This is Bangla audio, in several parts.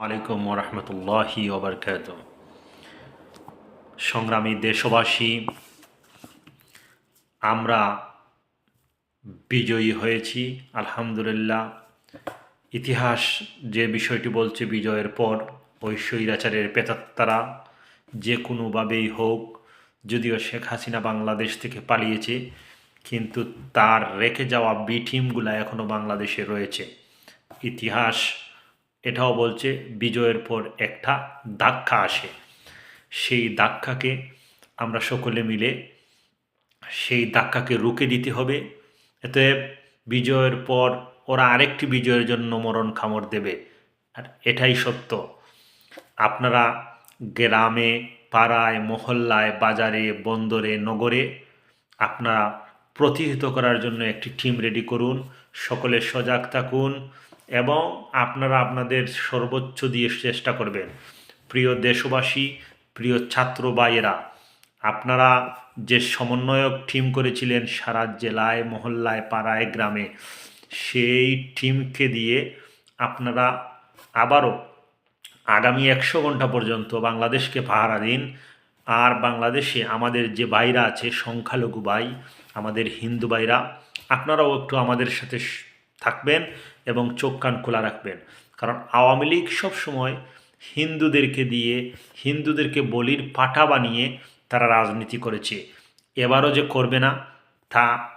আলাইকুম রহমতুল্লাহি ওবরকাত সংগ্রামী দেশবাসী, আমরা বিজয়ী হয়েছি, আলহামদুলিল্লাহ। ইতিহাস যে বিষয়টি বলছে বিজয়ের পর, ওই স্বৈরাচারের পেতাত্তারা যে কোনোভাবেই হোক, যদিও শেখ হাসিনা বাংলাদেশ থেকে পালিয়েছে, কিন্তু তার রেখে যাওয়া বি টিমগুলো এখনও বাংলাদেশে রয়েছে। ইতিহাস এটাও বলছে বিজয়ের পর একটা ধাক্কা আসে। সেই ধাক্কাকে আমরা সকলে মিলে সেই ধাক্কাকে রুখে দিতে হবে। এতে বিজয়ের পর ওরা আরেকটি বিজয়ের জন্য মরণ খামড় দেবে। আর এটাই সত্য। আপনারা গ্রামে, পাড়ায়, মহল্লায়, বাজারে, বন্দরে, নগরে আপনারা প্রতিহিত করার জন্য একটি টিম রেডি করুন। সকলে সজাগ থাকুন। এবং আপনারা আপনাদের সর্বোচ্চ দিয়ে চেষ্টা করবেন। প্রিয় দেশবাসী, প্রিয় ছাত্র ভাইয়েরা, আপনারা যে সমন্বয়ক টিম করেছিলেন সারা জেলায়, মহল্লায়, পাড়ায়, গ্রামে, সেই টিমকে দিয়ে আপনারা আবারও আগামী একশো ঘণ্টা পর্যন্ত বাংলাদেশকে পাহারা দিন। আর বাংলাদেশে আমাদের যে ভাইরা আছে, সংখ্যালঘু ভাই, আমাদের হিন্দু ভাইরা, আপনারাও একটু আমাদের সাথে থাকবেন এবং চোখ কান খোলা রাখবেন। কারণ আওয়ামী লীগ সবসময় হিন্দুদেরকে দিয়ে, হিন্দুদেরকে বলির পাঠা বানিয়ে তারা রাজনীতি করেছে। এবারও যে করবে না, তা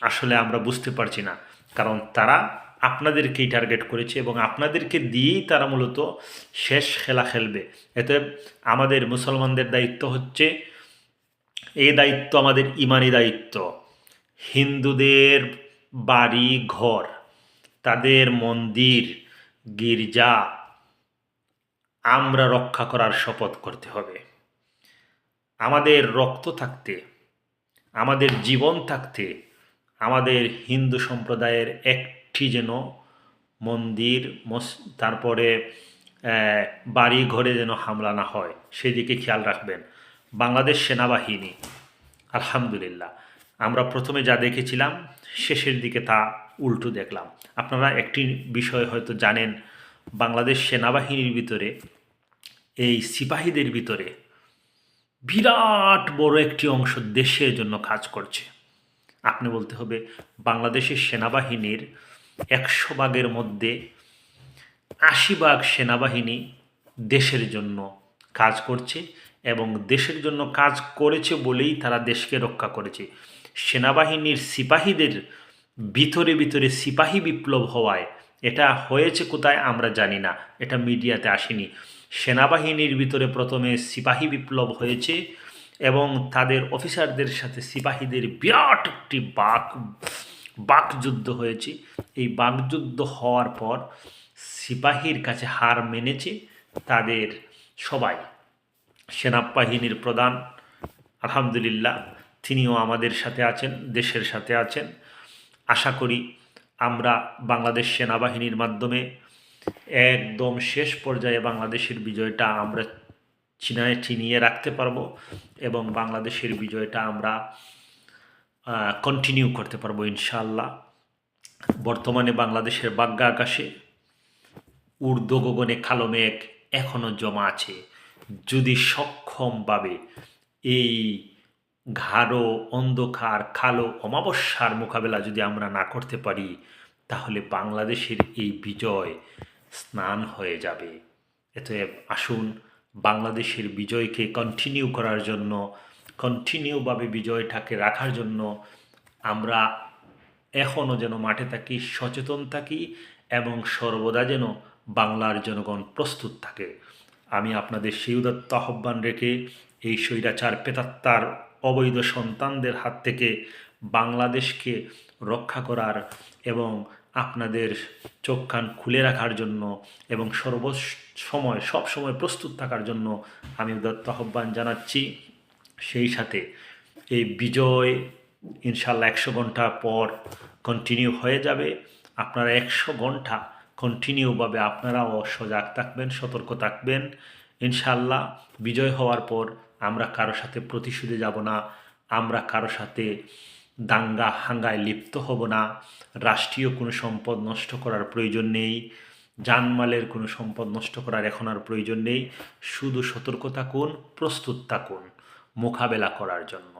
আসলে আমরা বুঝতে পারছি না। কারণ তারা আপনাদেরকেই টার্গেট করেছে এবং আপনাদেরকে দিয়েই তারা মূলত শেষ খেলা খেলবে। এতে আমাদের মুসলমানদের দায়িত্ব হচ্ছে, এই দায়িত্ব আমাদের ইমানি দায়িত্ব। হিন্দুদের বাড়ি ঘর। তাদের মন্দির, গির্জা আমরা রক্ষা করার শপথ করতে হবে। আমাদের রক্ত থাকতে, আমাদের জীবন থাকতে, আমাদের হিন্দু সম্প্রদায়ের একটি যেন মন্দির তারপরে বাড়ি ঘরে যেন হামলা না হয়, সেদিকে খেয়াল রাখবেন। বাংলাদেশ সেনাবাহিনী, আলহামদুলিল্লাহ। আমরা প্রথমে যা দেখেছিলাম শেষের দিকে তা উল্টো দেখলাম। আপনারা একটি বিষয় হয়তো জানেন, বাংলাদেশ সেনাবাহিনীর ভিতরে, এই সিপাহীদের ভিতরে বিরাট বড় একটি অংশ দেশের জন্য কাজ করছে। আপনি বলতে হবে, বাংলাদেশের সেনাবাহিনীর একশো ভাগের মধ্যে আশি ভাগ সেনাবাহিনী দেশের জন্য কাজ করছে এবং দেশের জন্য কাজ করেছে বলেই তারা দেশকে রক্ষা করেছে। সেনাবাহিনীর সিপাহীদের ভিতরে ভিতরে সিপাহী বিপ্লব হওয়ায় এটা হয়েছে কোথায় আমরা জানি না, এটা মিডিয়াতে আসেনি। সেনাবাহিনীর ভিতরে প্রথমে সিপাহী বিপ্লব হয়েছে এবং তাদের অফিসারদের সাথে সিপাহীদের বিরাট একটি বাক, বাকযুদ্ধ হয়েছে। এই বাকযুদ্ধ হওয়ার পর সিপাহীর কাছে হার মেনেছে তাদের সবাই। সেনাবাহিনীর প্রধান, আলহামদুলিল্লাহ তিনিও আমাদের সাথে আছেন, দেশের সাথে আছেন। আশা করি আমরা বাংলাদেশ সেনাবাহিনীর মাধ্যমে একদম শেষ পর্যায়ে বাংলাদেশের বিজয়টা আমরা চিনায় চিনিয়ে রাখতে পারব এবং বাংলাদেশের বিজয়টা আমরা কন্টিনিউ করতে পারব ইনশাল্লাহ বর্তমানে বাংলাদেশের বাগ্যা আকাশে ঊর্ধ্ব গগনে কালো মেঘ এখনও জমা আছে। যদি সক্ষমভাবে এই ঘাড়ো, অন্ধকার, কালো, অমাবস্যার মোকাবেলা যদি আমরা না করতে পারি, তাহলে বাংলাদেশের এই বিজয় স্নান হয়ে যাবে। এতে আসুন বাংলাদেশের বিজয়কে কন্টিনিউ করার জন্য কন্টিনিউভাবে বিজয়টাকে রাখার জন্য আমরা এখনও যেন মাঠে থাকি, সচেতন থাকি এবং সর্বদা যেন বাংলার জনগণ প্রস্তুত থাকে। আমি আপনাদের সেই উদাত্ত আহ্বান রেখে এই স্বৈরাচার পেতাত্তার অবৈধ সন্তানদের হাত থেকে বাংলাদেশকে রক্ষা করার এবং আপনাদের চোখ কান খুলে রাখার জন্য এবং সর্ব সময়, সব সময় প্রস্তুত থাকার জন্য আমি উদাত্ত আহ্বান জানাচ্ছি। সেই সাথে এই বিজয় ইনশাল্লাহ একশো ঘণ্টা পর কন্টিনিউ হয়ে যাবে। আপনারা একশো ঘণ্টা কন্টিনিউভাবে আপনারাও সজাগ থাকবেন, সতর্ক থাকবেন। ইনশাল্লাহ বিজয় হওয়ার পর আমরা কারও সাথে প্রতিশোধে যাব না, আমরা কারও সাথে দাঙ্গা হাঙ্গায় লিপ্ত হব না, রাষ্ট্রীয় কোনো সম্পদ নষ্ট করার প্রয়োজন নেই, জানমালের কোনো সম্পদ নষ্ট করার এখন আর প্রয়োজন নেই, শুধু সতর্ক থাকুন প্রস্তুত থাকুন মোকাবেলা করার জন্য।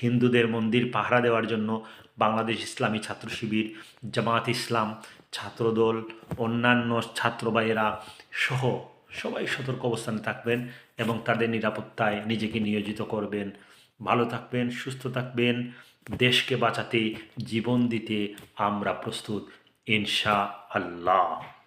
হিন্দুদের মন্দির পাহারা দেওয়ার জন্য বাংলাদেশ ইসলামী ছাত্র শিবির জামাত ইসলাম, ছাত্রদল, অন্যান্য ছাত্রবাহীরা সহ সবাই সতর্ক অবস্থানে থাকবেন এবং তাদের নিরাপত্তায় নিজেকে নিয়োজিত করবেন। ভালো থাকবেন, সুস্থ থাকবেন। দেশকে বাঁচাতে জীবন দিতে আমরা প্রস্তুত ইনশা আল্লাহ